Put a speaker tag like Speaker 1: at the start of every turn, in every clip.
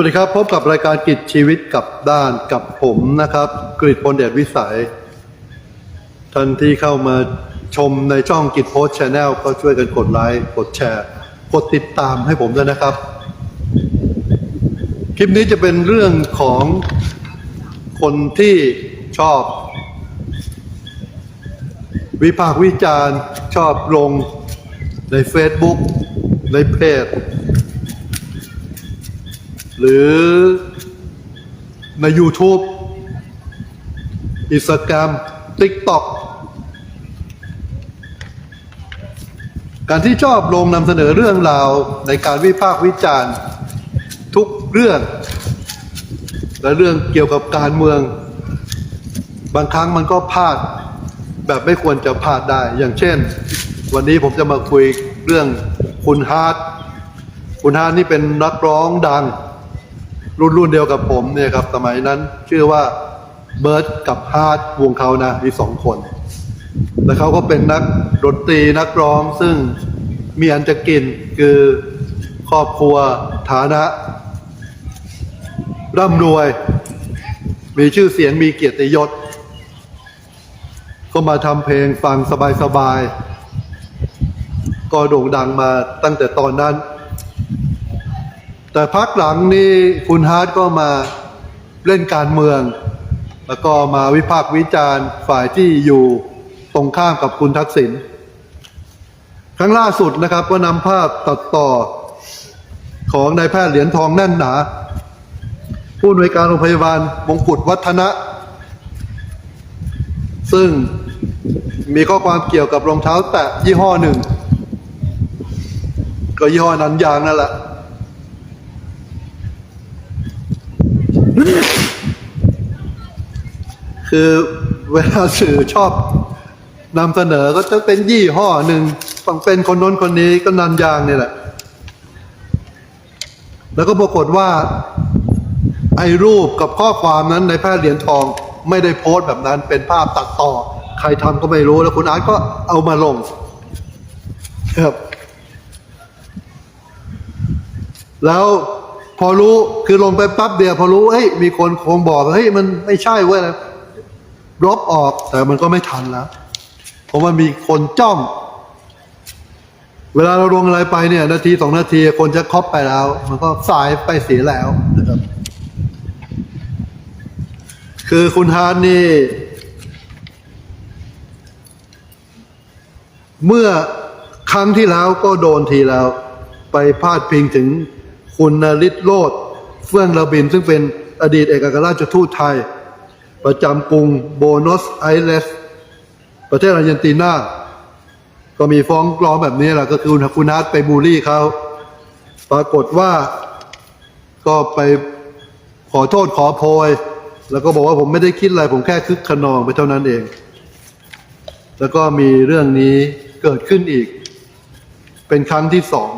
Speaker 1: วัสดีครับพบกับรายการกิจชีวิตกับด้านกับผมนะครับกริตพลเดชวิสัย ท่านที่เข้ามาชมในช่องกิจโพสชแนลก็ช่วยกันกดไลค์กดแชร์ กดติดตามให้ผมด้วยนะครับ คลิปนี้จะเป็นเรื่องของคนที่ชอบ วิพากษ์วิจารณ์ชอบลงใน Facebook ในเพจ หรือใน YouTube Instagram TikTok การที่ชอบลงนำเสนอเรื่องราวในการวิพากษ์วิจารณ์ ทุกเรื่อง และเรื่องเกี่ยวกับการเมือง บางครั้งมันก็พลาดแบบไม่ควรจะพลาดได้ อย่างเช่น วันนี้ผมจะมาคุยเรื่องคุณฮาร์ดคุณฮาร์ดนี่เป็นนักร้องดัง รุ่นรุ่นเดียวกับผมเนี่ยครับสมัยนั้นชื่อว่าเบิร์ดกับฮาร์ดวงเขานะมีสองคน แล้วเขาก็เป็นนักดนตรีนักร้องซึ่งมีอันจะกินคือครอบครัวฐานะ ร่ำรวย มีชื่อเสียงมีเกียรติยศ ก็มาทำเพลงฟังสบายๆก็โด่งดังมาตั้งแต่ตอนนั้น แต่พักหลังนี่คุณฮาร์ดก็มาเล่นการเมือง แล้วก็มาวิพากษ์วิจารณ์ฝ่ายที่อยู่ตรงข้ามกับคุณทักษิณครั้งล่าสุดนะครับก็นำภาพตัดต่อของนายแพทย์เหรียญทองแน่นหนา ผู้อำนวยการโรงพยาบาลมงกุฎวัฒนะ ซึ่งมีข้อความเกี่ยวกับรองเท้าแตะยี่ห้อหนึ่ง ก็ยี่ห้อนั้นยางนั่นแหละ คือเวลาสื่อชอบนำเสนอก็จะเป็นยี่ห้อหนึ่งต้องเป็นคนน้นคนนี้ก็นันยางนี่แหละ แล้วก็ปรากฏว่า ไอ้รูปกับข้อความนั้นในแพทย์เหรียญทองไม่ได้โพสต์แบบนั้นเป็นภาพตัดต่อ ใครทำก็ไม่รู้แล้วคุณอาร์ตก็เอามาลงครับ แล้วพอรู้คือลงไปปั๊บเดียวพอรู้เฮ้ยมีคนคงบอกเฮ้ยมันไม่ใช่เว้ยนะ ลบออกแต่มันก็ไม่ทันแล้วเพราะมันมีคนจ้อง เวลาเราลงอะไรไปเนี่ย นาทีสองนาทีคนจะครอบไปแล้ว มันก็สายไปเสียแล้วนะครับ คือคุณฮาร์ดนี่ เมื่อครั้งที่แล้วก็โดนทีแล้ว ไปพาดพิงถึงคุณนฤทธิ์โลดเฟื่องระบิน ซึ่งเป็นอดีตเอกอัครราชทูตไทย ประจำกรุงโบนอสไอเรสประเทศอาร์เจนตินา ก็มีฟ้องร้องแบบนี้แหละก็คือคุณฮาร์ดไปบูลลี่เขา ปรากฏว่าก็ไปขอโทษขอโพย แล้วก็บอกว่าผมไม่ได้คิดอะไร ผมแค่คึกขนองไปเท่านั้นเอง แล้วก็มีเรื่องนี้เกิดขึ้นอีก เป็นครั้งที่สอง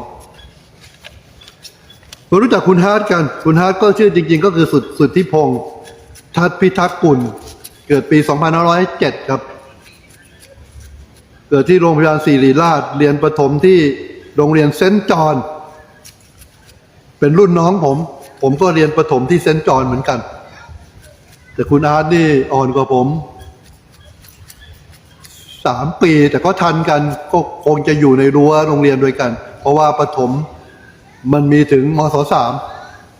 Speaker 1: รารู้จักคุณฮาร์ดกัน คุณฮาร์ดก็ชื่อจริง ๆ ก็คือสุดสุดที่พง ทัดพิทักษ์กุล เกิดปี 2507 ครับ เกิดที่โรงพยาบาลศิริราช เรียนประถมที่โรงเรียนเซนต์จอนเป็นรุ่นน้องผม ผมก็เรียนประถมที่เซนต์จอนเหมือนกัน แต่คุณอาร์ตนี่อ่อนกว่าผมสามปีแต่ก็ทันกันก็คงจะอยู่ในรั้วโรงเรียนด้วยกัน เพราะว่าประถมมันมีถึงมศสาม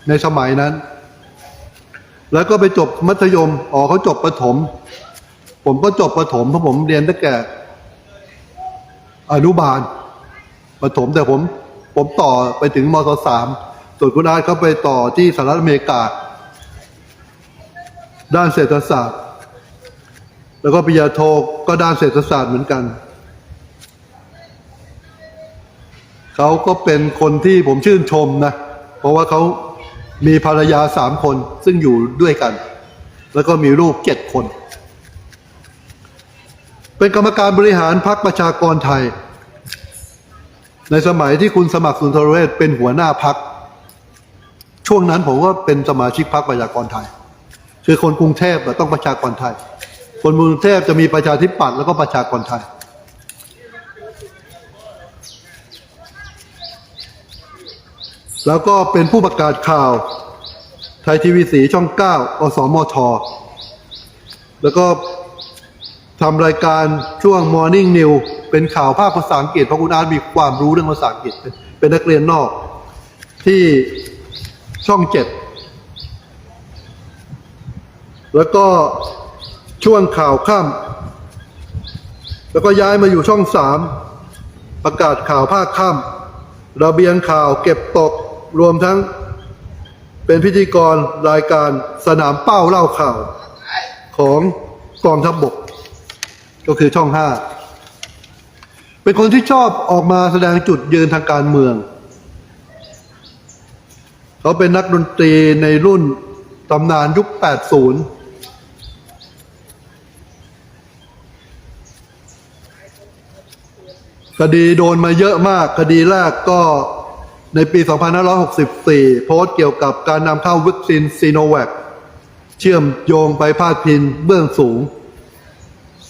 Speaker 1: ในสมัยนั้น แล้วก็ไปจบมัธยม อ๋อเขาจบประถม ผมก็จบประถมเพราะผมเรียนตั้งแต่อนุบาลประถมแต่ผมผมต่อไปถึงมศสามส่วนคุณอาร์ตเขาไปต่อที่สหรัฐอเมริกา ด้านเศรษฐศาสตร์ แล้วก็ปริญญาโทก็ด้านเศรษฐศาสตร์เหมือนกันเขาก็เป็นคนที่ผมชื่นชมนะ เพราะว่าเขา มีภรรยาสามคนซึ่งอยู่ด้วยกัน แล้วก็มีลูกเจ็ดคน เป็นกรรมการบริหารพรรคประชากรไทย ในสมัยที่คุณสมัครสุนทรเวชเป็นหัวหน้าพักช่วงนั้นผมก็เป็นสมาชิกพรรคประชากรไทย คือคนกรุงเทพต้องประชากรไทย คนกรุงเทพจะมีประชาธิปัตย์แล้วก็ประชากรไทย แล้วก็เป็นผู้ประกาศข่าว ไทยทีวีสีช่อง 9 อสมท แล้วก็ทำรายการช่วง Morning New เป็นข่าวภาคภาษาอังกฤษเพราะคุณอาร์ตมีความรู้เรื่องภาษาอังกฤษเป็นนนักเรียนนอกที่ช่องเจ็ดแล้วก็ช่วงข่าวค่ำแล้วก็ย้ายมาอยู่ช่องสามประกาศข่าวภาคค่ำระเบียงข่าวเก็บตก รวมทั้งเป็นพิธีกรรายการสนามเป้าเล่าข่าวของกองทัพบบก ก็คือช่องห้าเป็นคนที่ชอบออกมาแสดงจุดยืนทางการเมือง เขาเป็นนักดนตรีในรุ่นตำนานยุค 80 คดีโดนมาเยอะมาก คดีแรกก็ ในปี 2564 โพสต์เกี่ยวกับการนำเข้าวัคซีนซีโนแวคเชื่อมโยงไปพาดพินเบื้องสูง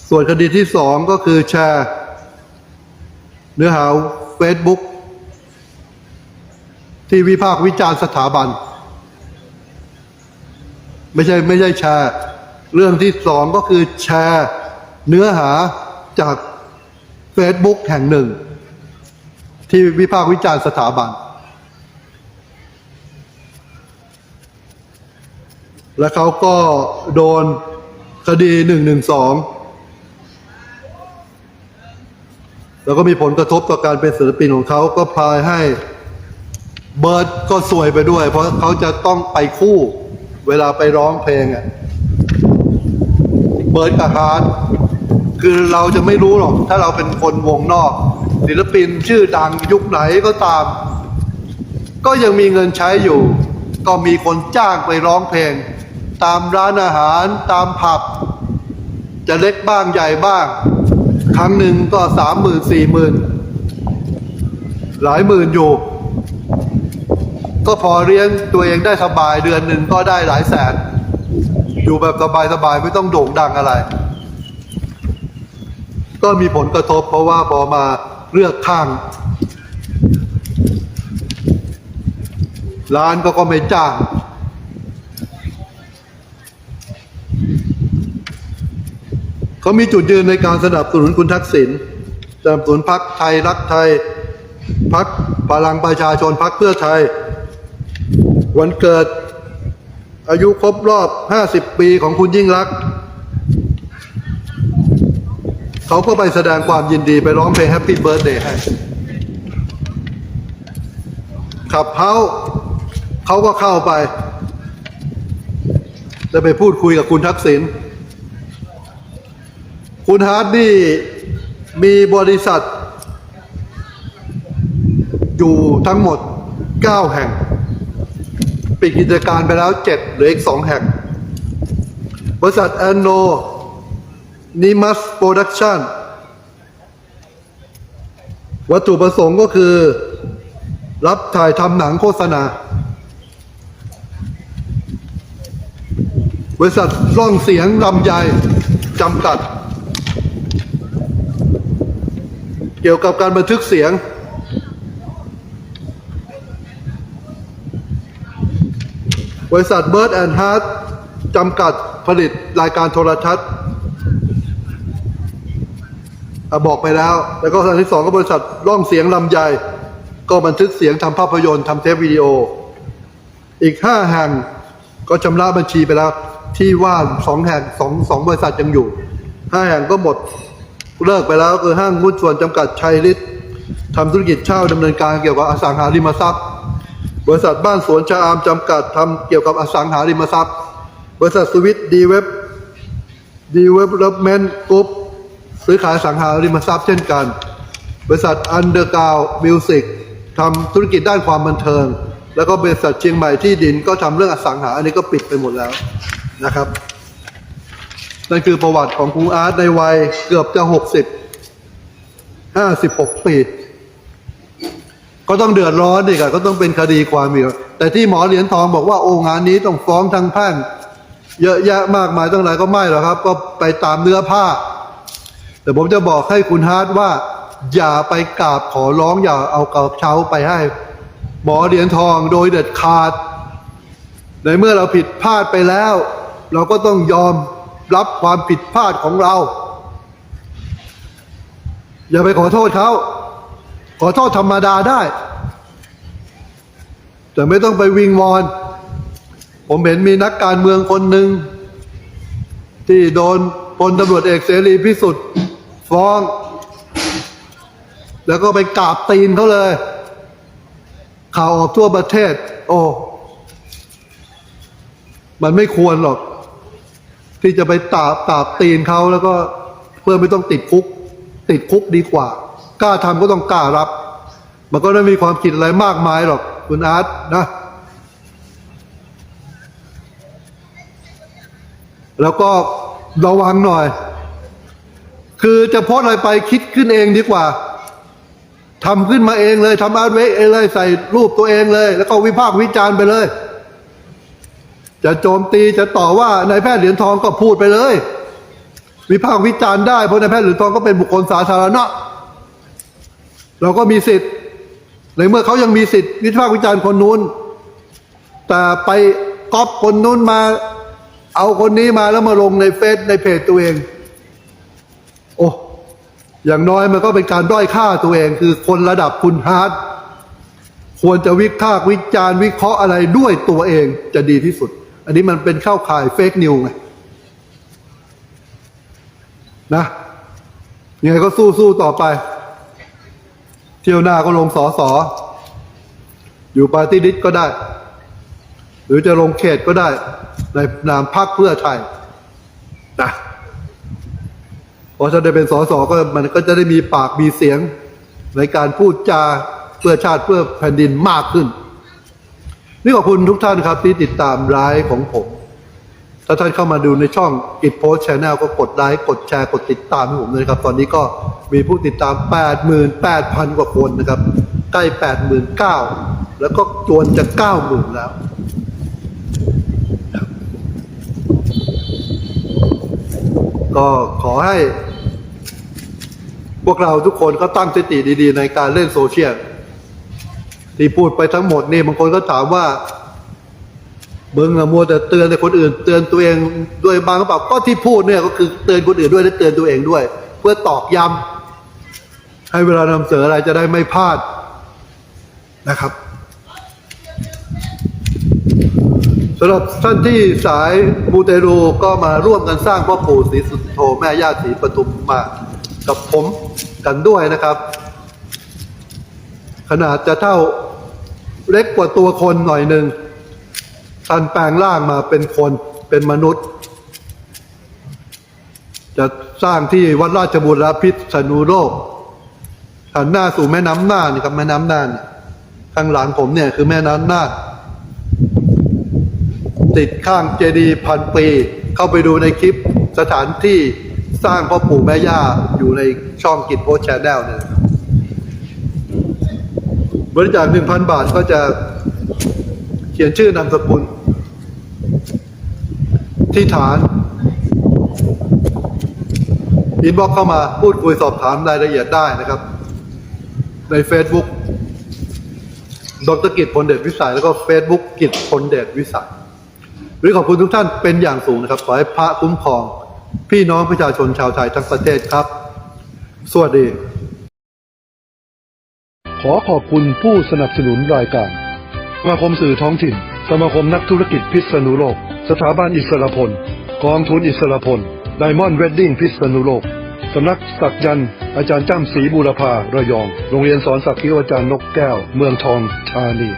Speaker 1: ส่วนคดีที่สองก็คือแชร์ เนื้อหา Facebook ที่วิพากษ์วิจารณ์สถาบัน ไม่ใช่ไม่ใช่แชร์ เรื่องที่สองก็คือแชร์เนื้อหาจาก Facebook แห่งหนึ่ง ที่วิพากษ์วิจารณ์สถาบัน และเขาก็โดนคดีหนึ่งหนึ่งสองแล้วก็มีผลกระทบต่อการเป็นศิลปินของเขาก็พายให้เบิร์ดก็สวยไปด้วย เพราะเขาจะต้องไปคู่เวลาไปร้องเพลงอะเบิร์ดกับฮาร์ดคือเราจะไม่รู้หรอก ถ้าเราเป็นคนวงนอก ศิลปินชื่อดังยุคไหนก็ตาม ก็ยังมีเงินใช้อยู่ ก็มีคนจ้างไปร้องเพลง ตามร้านอาหารตามผับ จะเล็กบ้างใหญ่บ้าง ครั้งหนึ่งก็สามหมื่นสี่หมื่นหลายหมื่นอยู่ ก็พอเลี้ยงตัวเองได้สบายเดือนหนึ่งก็ได้หลายแสน อยู่แบบสบายๆไม่ต้องโด่งดังอะไร ก็มีผลกระทบเพราะว่าพอมาเลือกข้าง ร้านก็ก็ไม่จ้าง เขามีจุดยืนในการสนับสนุนคุณทักษิณสนับสนุนพักไทยรักไทยพักพลังประชาชนพักเพื่อไทย วันเกิดอายุครบรอบ 50 ปีของคุณยิ่งรัก เขาก็ไปแสดงความยินดีไปร้องเพลง Happy Birthday ให้ขับเฮาเขาก็เข้าไป แล้วไปพูดคุยกับคุณทักษิณ คุณฮาร์ดนี่มีบริษัท อยู่ทั้งหมด 9 แห่ง ปิดกิจการไปแล้ว 7 เหลืออีก 2 แห่ง บริษัทแอนโนนิมัสโปรดักชั่นวัตถุประสงค์ก็คือ รับถ่ายทำหนังโฆษณา บริษัทร่องเสียงลำไยจำกัด เกี่ยวกับการบันทึกเสียง บริษัท Bird and Heart จำกัดผลิตรายการโทรทัศน์อบอกไปแล้ว แล้วก็อันที่สองก็บริษัทร่องเสียงลำไยก็บันทึกเสียงทำภาพยนตร์ทำเทปวิดีโอ อีกห้าแห่งก็ชำระบัญชีไปแล้ว ที่ว่าสองแห่งสองสองบริษัทยังอยู่ห้าแห่งก็หมด เลิกไปแล้วคือห้างหุ้นส่วนจำกัดชัยฤทธิ์ทำธุรกิจเช่าดำเนินการเกี่ยวกับอสังหาริมทรัพย์ บริษัทบ้านสวนชะอามจำกัดทำเกี่ยวกับอสังหาริมทรัพย์ บริษัทสวิตดีเว็บดีเว็บเมนต์กรุ๊ปซื้อขายอสังหาริมทรัพย์เช่นกัน บริษัทอันเดอร์กาวมิวสิกทำธุรกิจด้านความบันเทิง แล้วก็บริษัทเชียงใหม่ที่ดินก็ทำเรื่องอสังหาอันนี้ก็ปิดไปหมดแล้วนะครับ นั่นคือประวัติของครูอาร์ตในวัยเกือบจะหกสิบห้าสิบหกปีก็ต้องเดือดร้อนอีกอะก็ต้องเป็นคดีความอีกอะแต่ที่หมอเหรียญทองบอกว่าโอ้งานนี้ต้องฟ้องทางแพ่งเยอะแยะมากมายตั้งหลายก็ไม่หรอกครับ ก็ไปตามเนื้อผ้า แต่ผมจะบอกให้คุณฮาร์ดว่า อย่าไปกราบขอร้องอย่าเอากระเช้าไปให้ หมอเหรียญทองโดยเด็ดขาด ในเมื่อเราผิดพลาดไปแล้ว เราก็ต้องยอม รับความผิดพลาดของเรา อย่าไปขอโทษเขา ขอโทษธรรมดาได้ แต่ไม่ต้องไปวิงวอน ผมเห็นมีนักการเมืองคนหนึ่ง ที่โดนพลตำรวจเอกเสรีพิสุทธิ์ฟ้อง แล้วก็ไปกราบตีนเขาเลย ข่าวออกทั่วประเทศ โอ้ มันไม่ควรหรอก ที่จะไปตาบตาบตีนเขาแล้วก็เพื่อไม่ต้องติดคุก ติดคุกดีกว่า กล้าทำก็ต้องกล้ารับ มันก็ไม่มีความผิดอะไรมากมายหรอกคุณอาร์ตนะแล้วก็ระวังหน่อย คือจะโพสต์อะไรไปคิดขึ้นเองดีกว่าทำขึ้นมาเองเลยทำอาร์ตเวกเองเลยใส่รูปตัวเองเลย แล้วก็วิพากษ์วิจารณ์ไปเลย จะโจมตีจะต่อว่านายแพทย์เหรียญทองก็พูดไปเลย วิพากษ์วิจารณ์ได้เพราะนายแพทย์เหรียญทองก็เป็นบุคคลสาธารณะ เราก็มีสิทธิ์ ในเมื่อเขายังมีสิทธิ์วิพากษ์วิจารณ์คนนู้น แต่ไปก๊อปคนนู้นมา เอาคนนี้มาแล้วมาลงในเฟซในเพจตัวเอง โอ้อย่างน้อยมันก็เป็นการด้อยค่าตัวเอง คือคนระดับคุณฮาร์ดควรจะวิพากษ์วิจารณ์วิเคราะห์อะไรด้วยตัวเองจะดีที่สุด อันนี้มันเป็นเข้าข่ายเฟกนิวไงนะยังไงก็สู้สู้ต่อไป เที่ยวหน้าก็ลงสอสออยู่ปาร์ตี้ลิสก็ได้ หรือจะลงเขตก็ได้ ในนามพรรคเพื่อไทยนะพราะได้เป็นสอสอก็มันก็จะได้มีปากมีเสียงในการพูดจาเพื่อชาติเพื่อแผ่นดินมากขึ้น นี่ขอบคุณทุกท่านครับที่ติดตามไลฟ์ของผม ถ้าท่านเข้ามาดูในช่องกิจโพสชแนลก็กดไลค์กดแชร์กดติดตามให้ผมเลยครับ ตอนนี้ก็มีผู้ติดตาม 88,000 กว่าคนนะครับ ใกล้ 89,000 แล้วก็จวนจะ 90,000 แล้วก็ขอให้ พวกเราทุกคนก็ตั้งสติดีๆ ในการเล่นโซเชียล ที่พูดไปทั้งหมดนี่บางคนก็ถามว่ามึงอะมัวแต่เตือนแต่คนอื่น เตือนตัวเองด้วยบางกระเป๋าก็ที่พูดเนี่ยก็คือเตือนคนอื่นด้วยและเตือนตัวเองด้วย เพื่อตอกย้ำให้เวลานำเสนออะไรจะได้ไม่พลาดนะครับสำหรับท่านที่สายมูเตรูก็มาร่วมกันสร้างพ่อปู่ศรีสุโธแม่ย่าศรีปทุมมากับผมกันด้วยนะครับ ขนาดจะเท่า เล็กกว่าตัวคนหน่อยหนึ่งท่านแปลงร่างมาเป็นคนเป็นมนุษย์ จะสร้างที่วัดราชบุรพิษณุโลกหันหน้าสู่แม่น้ำน่านนี่ครับแม่น้ำน่านข้างหลังผมเนี่ยคือแม่น้ำน่านติดข้างเจดีย์พันปี เข้าไปดูในคลิปสถานที่สร้างพ่อปู่แม่ย่าอยู่ในช่องกิจโพสแชนแนลเนี่ย บริจาคหนึ่งพันบาทก็จะเขียนชื่อนามสกุล ที่ฐานอินบ็อกเข้ามาพูดคุยสอบถามรายละเอียดได้นะครับ ใน Facebook ดรกิจพลเดชวิสัย แล้วก็ Facebook กิจพลเดชวิสัยหรือขอบคุณทุกท่านเป็นอย่างสูงนะครับ ขอให้พระคุ้มครอง พี่น้องประชาชนชาวไทยทั้งประเทศครับ สวัสดี ขอขอบคุณผู้สนับสนุนรายการ สมาคมสื่อท้องถิ่น สมาคมนักธุรกิจพิษณุโลก สถาบันอิสรพล กองทุนอิสรพล ไดมอนด์เวดดิ้งพิษณุโลก สำนักสักยันต์อาจารย์จ้ำศรีบูรพาระยอง โรงเรียนสอนสักคิวอาจารย์นกแก้ว เมืองทองธานี